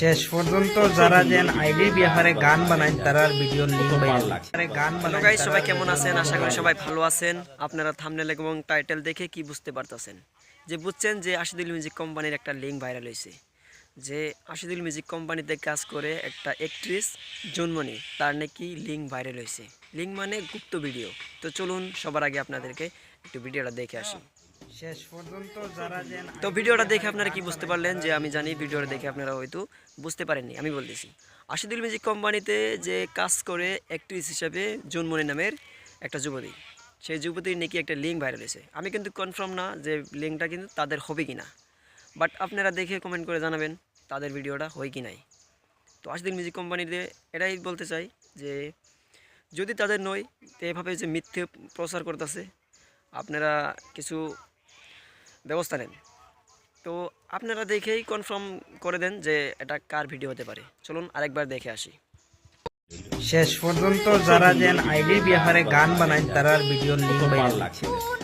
শেষ পর্যন্ত যারা যেন আইডির ব্যাপারে গান বানায় তারার ভিডিও গান বানায় সবাই কেমন আছেন? আশা করি সবাই ভালো আছেন। আপনারা থামনেল এবং টাইটেল দেখে কি বুঝতে পারতেছেন? যে বুঝছেন যে আশিদুল মিউজিক কোম্পানির একটা লিঙ্ক ভাইরাল হয়েছে। যে আশিদুল মিউজিক কোম্পানিতে কাজ করে একটা অ্যাক্ট্রেস জন্মনি তার নাকি লিঙ্ক ভাইরাল হয়েছে। লিঙ্ক মানে গুপ্ত ভিডিও তো চলুন সবার আগে আপনাদেরকে একটু ভিডিওটা দেখে আসি। তো ভিডিওটা দেখে আপনারা কি বুঝতে পারলেন যে আমি জানি ভিডিওটা দেখে আপনারা হয়তো বুঝতে পারেননি, আমি বলতেছি আশিদুল মিউজিক কোম্পানিতে যে কাজ করে অ্যাক্ট্রেস হিসাবে জন্মনি নামের একটা যুবতী, সেই যুবতীর নাকি একটা লিঙ্ক ভাইরাল হয়েছে। আমি কিন্তু কনফার্ম না যে লিঙ্কটা কিন্তু তাদের হবে কি না বাট আপনারা দেখে কমেন্ট করে জানাবেন তাদের ভিডিওটা হয় কি নাই। তো আশিদুল মিউজিক কোম্পানিতে এটাই বলতে চাই যে যদি তাদের নয়, তো এভাবে যে মিথ্যে প্রচার করতেছে, আপনারা কিছু ব্যবস্থা নেন। তো আপনারা দেখেই কনফার্ম করে দেন যে এটা কার ভিডিও হতে পারে। চলুন আরেকবার দেখে আসি। শেষ পর্যন্ত যারা যেন আইডি বিহারে গান বানায় তারার ভিডিও লিঙ্ক বাইরে